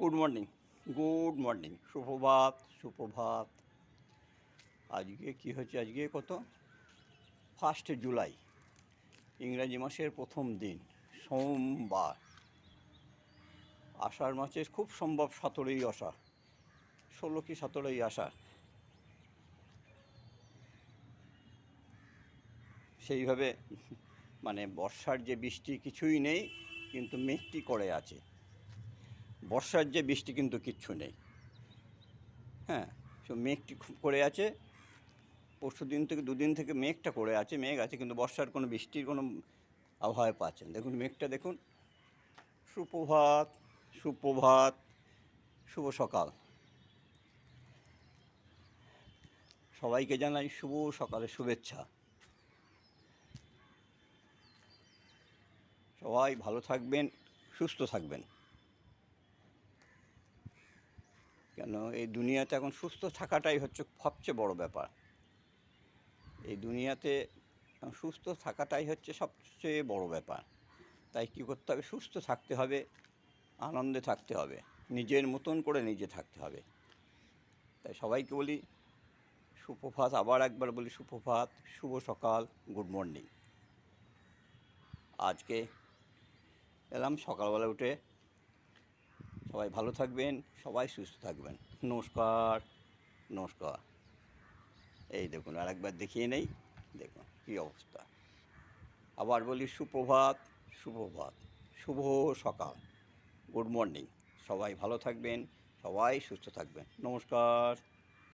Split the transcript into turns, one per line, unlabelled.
Good morning good morning সুপ্রভাত সুপ্রভাত আজকে কি হচ্ছে? আজকে কত? ফার্স্ট জুলাই ইংরাজি মাসের প্রথম দিন, সোমবার। আষাঢ় মাসের খুব সম্ভব সতেরোই আষাঢ়। ষোলো কি সতেরোই আষাঢ়? সেইভাবে মানে বর্ষার যে বৃষ্টি কিছুই নেই, কিন্তু মেঘটি করে আছে। বর্ষার যে বৃষ্টি কিন্তু কিচ্ছু নেই। হ্যাঁ তো মেঘটি খুব করে আছে। পরশু দিন থেকে, দুদিন থেকে মেঘটা করে আছে, মেঘ আছে, কিন্তু বর্ষার কোনো বৃষ্টির কোনো আবহাওয়া পাচ্ছেন দেখুন, মেঘটা দেখুন। সুপ্রভাত সুপ্রভাত, শুভ সকাল। সবাইকে জানাই শুভ সকালের শুভেচ্ছা। সবাই ভালো থাকবেন, সুস্থ থাকবেন। কেন? এই দুনিয়াতে এখন সুস্থ থাকাটাই হচ্ছে সবচেয়ে বড় ব্যাপার। এই দুনিয়াতে সুস্থ থাকাটাই হচ্ছে সবচেয়ে বড় ব্যাপার। তাই কী করতে হবে? সুস্থ থাকতে হবে, আনন্দে থাকতে হবে, নিজের মতন করে নিজে থাকতে হবে। তাই সবাইকে বলি, সুপ্রভাত, আবার একবার বলি, সুপ্রভাত, শুভ সকাল, গুড মর্নিং। আজকে এলাম সকালবেলা উঠে সবাই ভালো থাকবেন, সবাই সুস্থ থাকবেন। নমস্কার নমস্কার। এই দেখুন আর একবার দেখিয়ে নেই। দেখুন, কী অবস্থা। আবার বলি সুপ্রভাত সুপ্রভাত। শুভ সকাল। Good morning. সবাই ভালো থাকবেন, সবাই সুস্থ থাকবেন। নমস্কার।